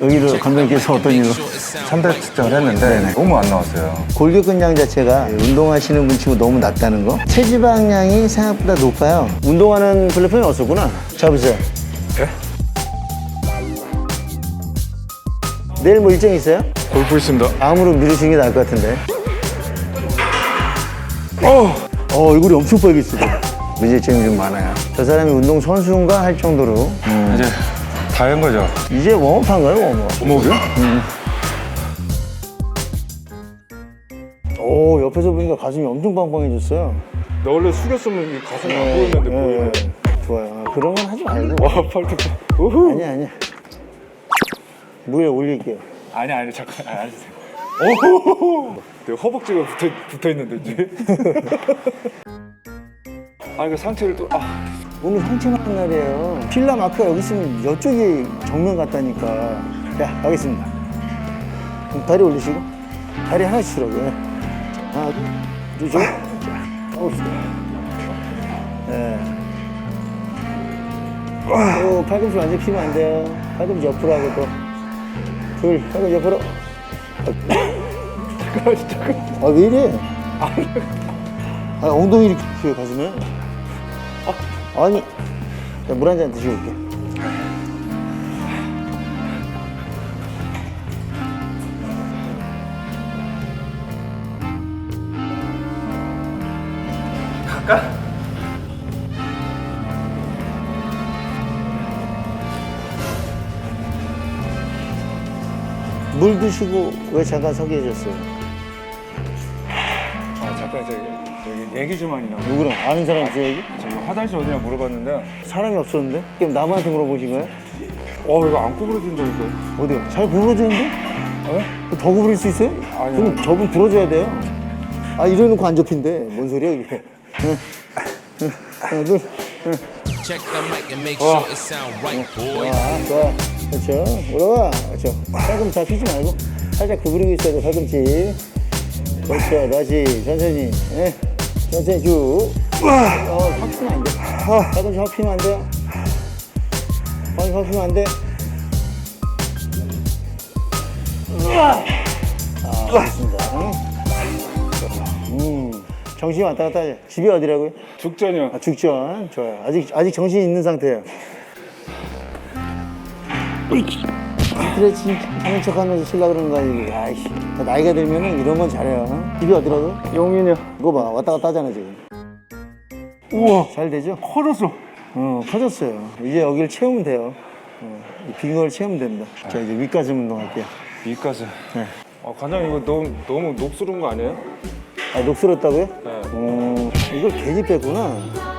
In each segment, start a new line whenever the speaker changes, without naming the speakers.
여기를 감독님께서 어떤 일로?
3대 측정을 했는데 너무 안 나왔어요.
골격근량 자체가 운동하시는 분 치고 너무 낮다는 거. 체지방량이 생각보다 높아요. 운동하는 플랫폼이 없었구나. 잡으세요.
예?
내일 뭐 일정 있어요?
골프 있습니다.
다음으로 미루시는 게 나을 것 같은데.
어!
어, 얼굴이 엄청 빨개지고. 문제점이 좀 많아요. 저 사람이 운동 선수인가 할 정도로. 음.
이제 다한 거죠?
이제 웜업한 거예요, 웜업.
오목이요?
오, 옆에서 보니까 가슴이 엄청 빵빵해졌어요.
나 원래 숙였으면 이 가슴이 안 보였는데 보이네.
예, 좋아요. 그런 건 하지 말고.
와, 팔뚝. 우후.
아니야, 아니야. 무게 올릴게요.
아니, 아니, 잠깐. 아니, 앉으세요. 오호호호. 내 허벅지가 붙어, 붙어 있는데, 이제. 아, 이거 상체를 또, 아.
오늘 상체만 날이에요. 필라 마크가 여기 있으면 이쪽이 정면 같다니까. 자, 가겠습니다. 그럼 다리 올리시고. 다리 하나씩 주라고요. 하나, 둘, 셋. 자, 가봅시다. 네. 오, 팔꿈치 완전 피면 안 돼요. 팔꿈치 옆으로 하고 또. 둘, 팔꿈치 옆으로. 아, 왜 이래? 아, 엉덩이 이렇게 가슴에. 아 니, 물 한 잔 드시고 올게. 물 드시고 왜 잠깐 서 계셨어요?
아, 잠깐, 저기 얘기 좀 하니 나.
누구랑? 아는 사람 있어요, 여기?
저기 화장실 어디냐 물어봤는데,
사람이 없었는데? 그럼 남한테 물어보신 거예요?
어, 이거 안 구부러진다니까.
어디요? 잘 구부러지는데?
어?
더 구부릴 수 있어요?
아니요.
그럼 저분 불어줘야 돼요. 아, 이래놓고 안 접힌대. 뭔 소리야, 이게. 응. 응. 하나, 둘. 응.
Check the mic and make sure it sound right, boy.
좋아, 좋아. 그렇죠. 올라와. 그렇죠. 팔꿈치 다 펴지 말고 살짝 구부리고 있어야 돼, 팔꿈치. 그렇죠. 다시 천천히. 예. 천천히 쭉. 어, 확 피면 안 돼. 팔꿈치 확 피면 안 돼요. 팔꿈치 확 피면 안 돼. 아, 좋습니다. 응? 음, 정신이 왔다 갔다 하죠. 집이 어디라고요?
죽전이요.
아, 죽전. 좋아요. 아직, 아직 정신이 있는 상태예요. 스트레칭 하는 척 하면서 쉬려고 그러는 거 아니고. 아이씨. 나이가 들면은 이런 건 잘해요. 집이 어디라고?
용인이요.
이거 봐. 왔다 갔다 하잖아, 지금.
우와,
잘 되죠?
커졌어.
어, 커졌어요. 이제 여기를 채우면 돼요. 어, 거를 채우면 됩니다. 자, 이제 윗가슴 운동할게요.
이까지.
네.
아, 관장님 이거 너무 너무 녹슬은 거 아니에요?
아, 녹슬었다고요?
네.
어, 이걸 괜히 뺐구나.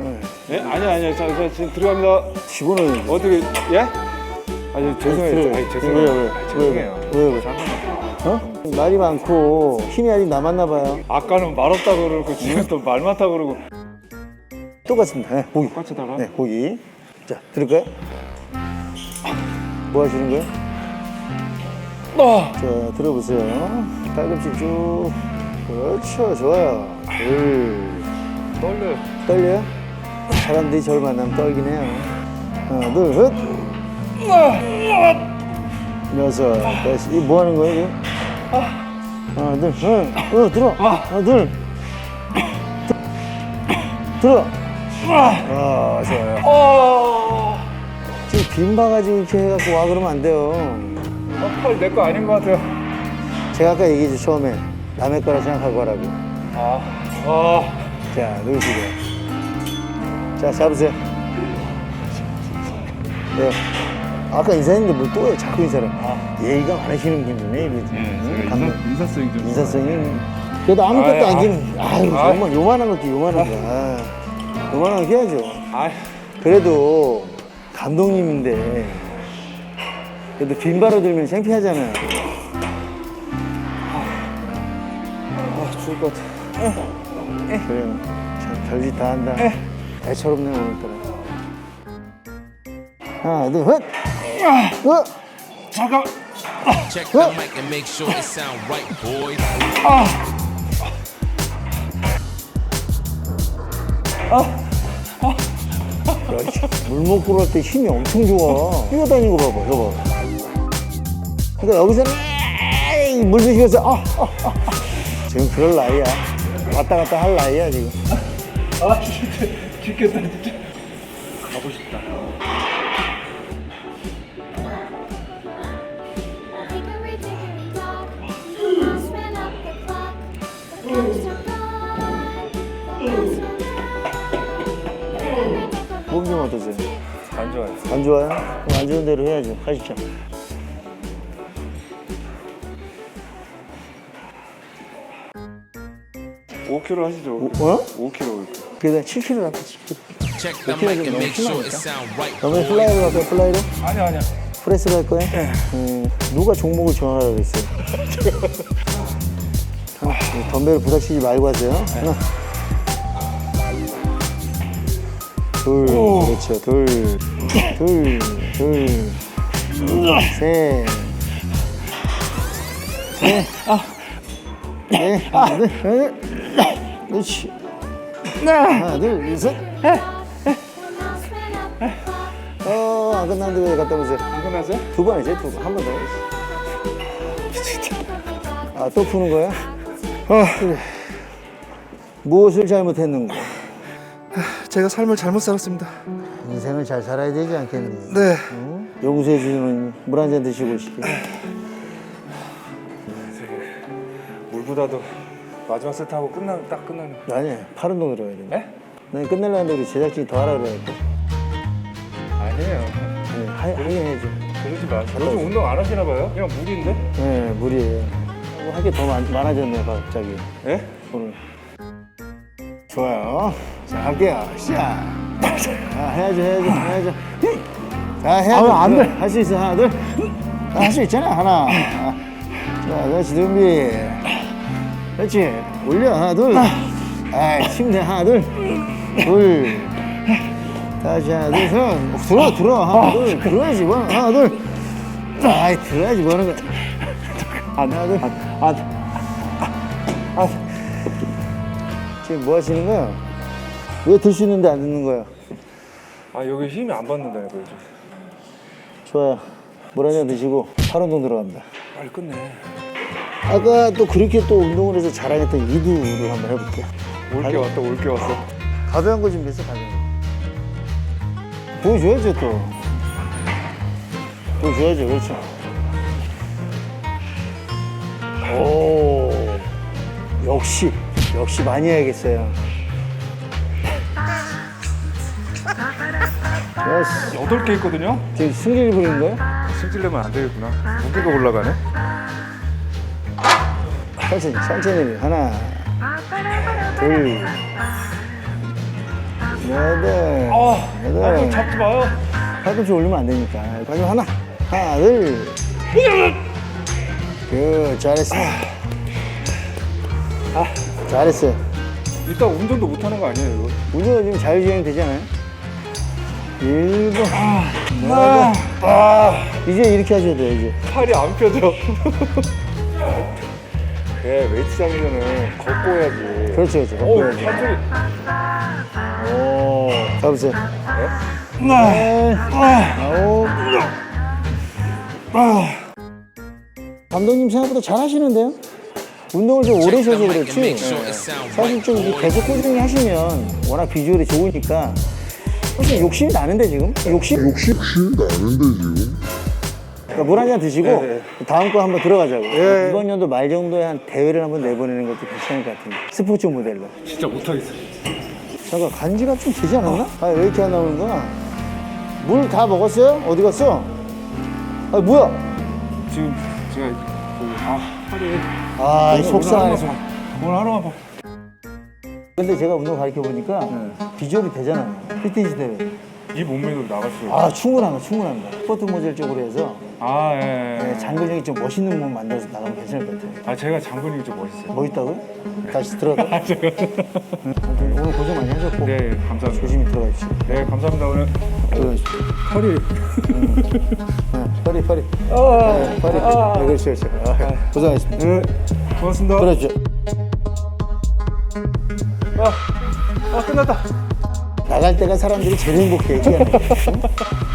네.
예? 아니 아니 자, 자 지금 들어갑니다.
집어넣어야지.
어떻게 예? 아니 죄송해요.
들어요.
아니 죄송해요.
왜요, 왜요?
아니, 죄송해요.
왜요, 왜요? 어? 말이 많고 힘이 아직 남았나 봐요.
아까는 말 없다 그러고 지금 또 말 많다 그러고
똑같습니다. 네, 고기.
똑같이다가
네, 고기. 자, 들을까요? 뭐 하시는 거예요?
아!
자, 들어보세요. 팔꿈치 쭉. 그렇죠, 좋아요. 둘.
떨려.
떨려요? 사람들이 저를 만나면 떨긴 해요. 하나, 둘, 셋. 여섯, 다섯. 이거 뭐 하는 거예요, 지금? 하나, 둘, 셋. 어, 들어. 하나, 둘. 들어. 아, 좋아요. 지금 빈 바가지고 이렇게 해갖고 와 그러면 안 돼요.
팔 내 거 아닌 것 같아요.
제가 아까 얘기했죠, 처음에. 남의 거라 생각하고 하라고.
아, 아,
자, 누구시고. 자, 잡으세요. 네. 아까 인사했는데 뭘 또 해? 자꾸 인사를. 예의가 많으시는 분이네. 응? 감독.
인사성이 좀
인사성이. 그래도 아무것도
아이,
안
아.
주는. 아유,
아이.
정말 요만한 것도 요만한 거. 아, 요만한 거 해야죠.
아,
그래도 감독님인데. 그래도 빈바로 들면 창피하잖아요.
아 죽을 것 같아.
그래요. 참, 별짓 다 한다. 애처롭네, 오늘따라. 하나, 둘, 셋! 어?
잠깐.
Check the mic and make sure it sound right, boy.
야, 물 먹고 갈때 힘이 엄청 좋아. 뛰어다니는 거 봐봐, 저거. 그러니까 여기서는 에이, 물 드시면서 어, 어, 어. 지금 그럴 나이야. 왔다 갔다 할 나이야 지금.
아 죽겠다 진짜. 가고 싶다.
몸 좀 어떠세요?
안 좋아요.
안 좋아요? 그럼 안 좋은 대로 해야죠. 가시죠.
5kg 하시죠.
어?
5kg.
그래도 7kg 나왔다 7kg.
Check the
Okay,
mic and
then,
make
come
sure
on,
it sound right.
그러면 플라이로 갈까요? 플라이로?
아니야 아니야.
프레스로 할 거예요? 음, 누가 종목을 정하라고? 하나, 이 덤벨 부닥치지 말고 하세요. 하나. 둘, 그렇죠. 둘, 둘, 둘, 셋, 셋, 넷, 하나, 둘, 셋, 그렇지. 하나, 둘, 셋.
The clock.
어, 안 끝났는데 왜 갔다 오세요?
안 끝났어요?
두 번 이제 두 번. 한 번 더. 아, 또 푸는 거야? 아, 그래. 무엇을 잘못했는가?
제가 삶을 잘못 살았습니다.
인생을 잘 살아야 되지 않겠니?
네.
응? 용서해 주는 물한 잔 드시고 오시게.
물보다도 마지막 세트 하고 끝나 딱 끝나는.
아니, 팔 운동 들어가야 돼.
네?
난 끝내려는데 우리 제작진이 더 하라 그래갖고.
아니에요.
아니, 하, 하긴 해야죠.
그러지 마. 요즘 운동 안 하시나 봐요? 그냥 물인데?
네, 무리예요. 할게더 많아졌네, 갑자기.
예?
오늘. 좋아요. 자, 할게요. 시작. 자, 해야죠, 해야죠, 해야죠. 자, 해야죠. 안 돼. 할 수 있어, 하나, 둘. 할 수 있잖아, 하나. 자, 그렇지, 준비. 그렇지. 올려, 하나, 둘. 아, 힘내, 하나, 둘. 둘. 다시 하나, 둘, 셋. 들어, 들어, 하나, 둘. 들어야지, 뭐, 하나, 둘. 아이, 들어야지, 뭐 하는 거야. 하나, 둘. 안, 안. 지금 뭐 하시는 거야? 왜 들 수 있는데 안 듣는 거야?
아 여기 힘이 안 받는다니까 요즘.
좋아요. 물 한 잔 드시고 팔 운동 들어갑니다.
빨리 끝내.
아까 또 그렇게 또 운동을 해서 자랑했던 이두를 한번 해볼게요.
올게 왔다 올게 왔어.
가벼운 거 준비했어, 가벼운 거. 보여줘야죠, 또. 보여줘야죠, 그렇죠. 오, 역시, 역시 많이 해야겠어요. 예스.
여덟 개 있거든요.
지금 승리를 부리는 거예요?
승질내면 안 되겠구나. 무게가 올라가네.
천천히, 천천히. 하나, 둘, 여덟,
아,
여덟.
잡지 마요.
팔꿈치 올리면 안 되니까. 마지막 하나, 하나, 둘. 그 잘했어. 아, 잘했어요.
이따 운전도 못 하는 거 아니에요 이거?
운전 지금 자율주행 되잖아요. 일곱, 여덟. 아, 이제 이렇게 하셔도 돼요, 이제.
팔이 안 펴져. 그래 웨이트장에서는 걷고 해야지.
그렇죠, 그렇죠.
오,
바꿔야지.
팔들이
오, 잡으세요.
네?
네. 아홉. 아. 감독님 생각보다 잘하시는데요? 운동을 좀 오래 하셔서 그렇지. 사실. 좀 계속 꾸준히 하시면 워낙 비주얼이 좋으니까 사실 욕심이 나는데 지금? 욕심?
욕심 나는데 지금
그러니까 물한 잔 드시고
네,
다음 거 한번 들어가자고. 이번 연도 말 정도에 한 대회를 한번 내보내는 것도 괜찮을 것 같은데. 스포츠 모델로.
진짜 못하겠어.
잠깐 간지가 좀 되지 않았나? 아 왜 이렇게 안 나오는 거야? 물 다 먹었어요? 어디 갔어? 아 뭐야?
지금 제가 저기 아 팔이
아 속상하네. 속-
오늘 하루만 봐.
근데 제가 운동 가르쳐 보니까 비주얼이 되잖아요. 피트니스 대회.
이 몸매로 나갔어요.
아 충분합니다. 충분합니다. 스포츠 모델 쪽으로 해서
아 예. 예.
네, 장근육이 좀 멋있는 몸 만들어서 나가면 괜찮을 것 같아요.
아 제가 장군이 좀 멋있어요.
멋있다고요? 다시 들어가. 아무튼 오늘 고생 많이 하셨고
네 감사합니다.
조심히 들어가십시오.
네 감사합니다 오늘
들어가십시오.
허리.
네, 허리 허리. 네, 허리. 네, 그렇죠 그렇죠. 아, 고생하셨습니다.
네 고맙습니다.
그렇죠.
아, 아 끝났다.
나갈 때가 사람들이 제일 행복해. 응?